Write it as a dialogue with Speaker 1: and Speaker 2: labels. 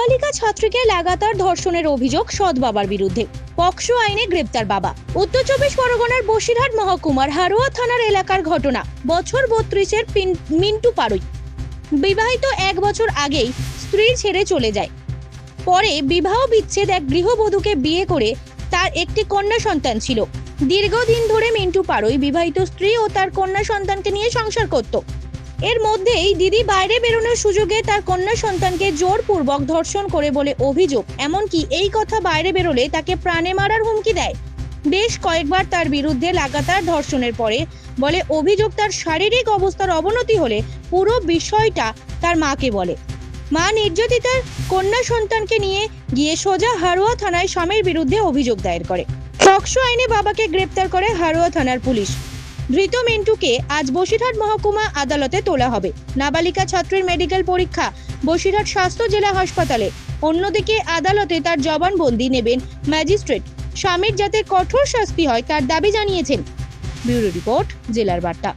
Speaker 1: নাবালিকা ছাত্রীকে লাগাতার ধর্ষণের অভিযোগ সৎ বাবার বিরুদ্ধে। পক্সো আইনে গ্রেপ্তার বাবা। উত্তর চব্বিশ পরগনার বসিরহাট মহকুমার হারোয়া থানার এলাকার ঘটনা, বছর বত্রিশের মিন্টু পাড়ুই বিবাহিত এক বছর আগেই স্ত্রীর ছেড়ে চলে যায়। পরে বিবাহ বিচ্ছেদ এক গৃহবধূকে বিয়ে করে তার একটি কন্যা সন্তান ছিল। দীর্ঘদিন ধরে মিন্টু পাড়ুই বিবাহিত স্ত্রী ও তার কন্যা সন্তানকে নিয়ে সংসার করত। এর মধ্যেই দিদি বাইরে বেরোনোর সুযোগে তার কন্যা সন্তানকে জোরপূর্বক ধর্ষণ করে বলে অভিযোগ। এমনকি এই কথা বাইরে বেরোলে তাকে প্রাণে মারার হুমকি দেয়। বেশ কয়েকবার তার বিরুদ্ধে লাগাতার ধর্ষণের পরে বলে অভিযোগ তার শারীরিক অবস্থার অবনতি হলে পুরো বিষয়টা তার মাকে বলে। মা নির্যাতিতার কন্যা সন্তানকে নিয়ে গিয়ে সোজা হারোয়া থানায় স্বামীর বিরুদ্ধে অভিযোগ দায়ের করে। পক্সো আইনে বাবাকে গ্রেপ্তার করে হারোয়া থানার পুলিশ। ধৃত মিন্টুকে আজ বসিরহাট মহকুমা আদালতে তোলা হবে। নাবালিকা ছাত্রীর মেডিকেল পরীক্ষা, বসিরহাট স্বাস্থ্য জেলা হাসপাতালে। অন্যদিকে আদালতে তার জবানবন্দি নেবেন ম্যাজিস্ট্রেট। স্বামীর যাতে কঠোর শাস্তি হয় তার দাবি জানিয়েছেন। ব্যুরো রিপোর্ট, জেলার বার্তা।